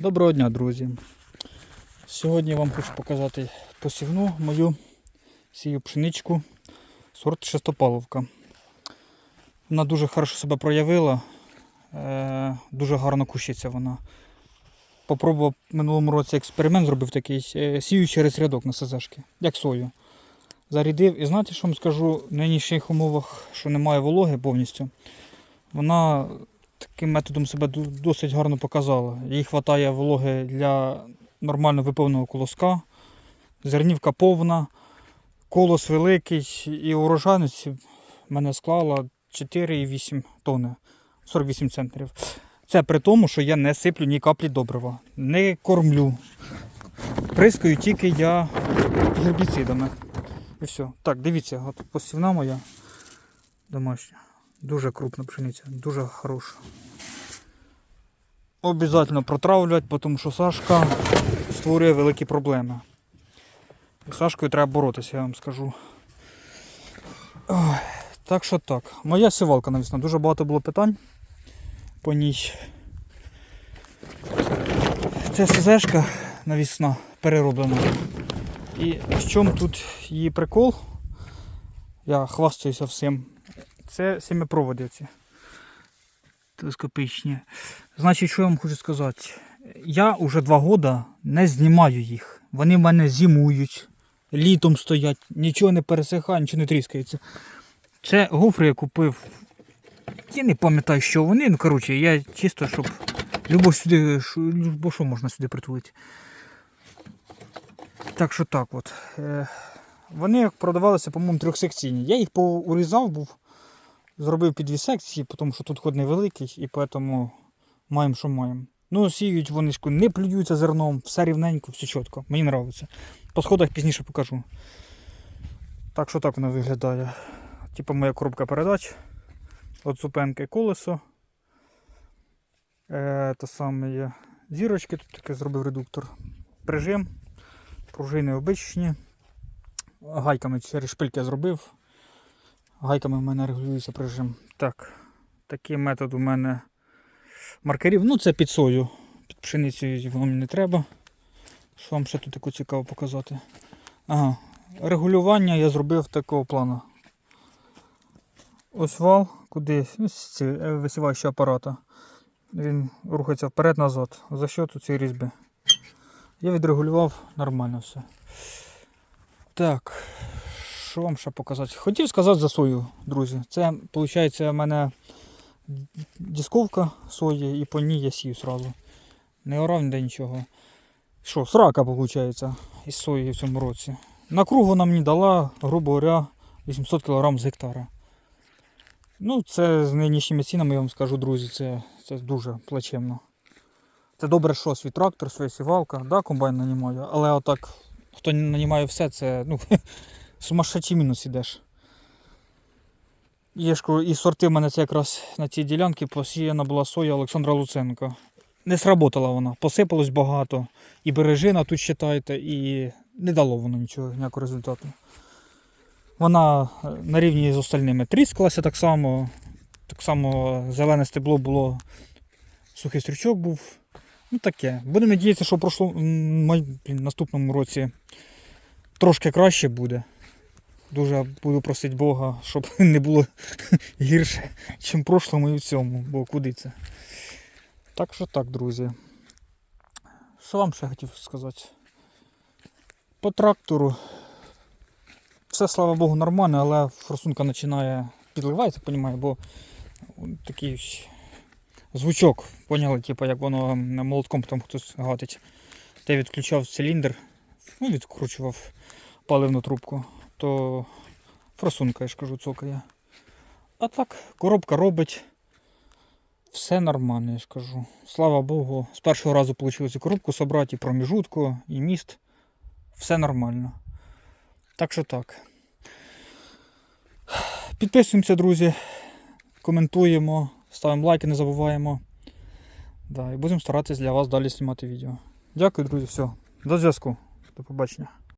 Доброго дня, друзі. Сьогодні я вам хочу показати посівну мою сію пшеничку сорт шестопаловка. Вона дуже хорошо себе проявила, е, дуже гарно кущиться вона. Попробував минулому році експеримент, зробив такий, е, сію через рядок на СЗшки, як сою. Зарядив і знаєте, що вам скажу, в нинішніх умовах, що немає вологи повністю, вона таким методом себе досить гарно показала. Їй вистачає вологи для нормально виповненого колоска, зернівка повна, колос великий і урожайність мене склала 4,8 тонни, 48 центнерів. Це при тому, що я не сиплю ні каплі добрива, не кормлю. Прискаю тільки я гербіцидами. І все. Так, дивіться, от посівна моя домашня. Дуже крупна пшениця, дуже хороша. Обязательно протравлювати, тому що Сашка створює великі проблеми. З Сашкою треба боротися, я вам скажу. Так що так. Моя сівалка навісна. Дуже багато було питань по ній. Це СЗшка навісна перероблена. І в чому тут її прикол? Я хвастаюся всім. Це сімипроводи ці. Телескопічні. Значить, що я вам хочу сказати? Я вже два роки не знімаю їх. Вони в мене зимують, літом стоять, нічого не пересихає, нічого не тріскається. Це гофри я купив. Я не пам'ятаю, що вони. Ну, коротше, я чисто, щоб любо сюди, любо що можна сюди притулити. Так що так от. Е, Вони продавалися, по-моєму, трьохсекційні. Я їх поурізав був, зробив під дві секції, тому що тут ход невеликий і тому маємо, що маємо. Ну, сіють вони ж не плюються зерном, все рівненько, все чітко. Мені подобається. По сходах пізніше покажу. Так що так воно виглядає. Типу моя коробка передач. От зупинки колесо. Е, те саме є зірочки, тут таке зробив редуктор. Прижим. Пружини обичні. Гайками через шпильки зробив. Гайками в мене регулюється прижим. Так, такий метод у мене маркерів. Ну, це під сою. Під пшеницею воно мені не треба. Що вам ще тут таке цікаво показати? Ага. Регулювання я зробив такого плану. Ось вал, куди ці е, висіваючі апарата. Він рухається вперед-назад. За що тут цієї різьби? Я відрегулював нормально все. Так, що вам ще показати? Хотів сказати за сою, друзі. Це, виходить, у мене дисковка сої і по ній я сію сразу. Не орав ніде нічого. Що, срака виходить із сої в цьому році. На круг вона мені дала, грубо говоря, 800 кг з гектара. Ну, це з нинішніми цінами, я вам скажу, друзі, це, це дуже плачевно. Це добре, що свій трактор, своя сівалка, да, комбайн нанімаю, але отак, хто нанімає все, це ну, сумасшедший мінус ідеш. Є ж і сорти в мене це якраз на цій ділянці посіяна була соя Олександра Луценка. Не сработала вона, посипалось багато. І бережина тут читайте, і не дало воно нічого, ніякого результату. Вона е, на рівні з остальними тріскалася так само. Так само зелене стебло було, сухий стрючок був. Ну таке. Будемо надіятися, що в прошло, м, май- блін, наступному році трошки краще буде. Дуже буду просити Бога, щоб не було гірше, ніж в прошлому і в цьому, бо куди це. Так що так, друзі. Що вам ще хотів сказати? По трактору. Все, слава Богу, нормально, але форсунка починає підливатися, понімаю, бо такий звучок, поняли, типу, як воно молотком там хтось гатить. Я відключав циліндр, ну, відкручував паливну трубку, то форсунка, я ж кажу, цокає. А так, коробка робить. Все нормально, я ж кажу. Слава Богу, з першого разу вийшло цю коробку собрати, і проміжутку, і міст. Все нормально. Так що так. Підписуємося, друзі, коментуємо, ставимо лайки, не забуваємо. Да, і будемо старатися для вас далі знімати відео. Дякую, друзі, все. До зв'язку. До побачення.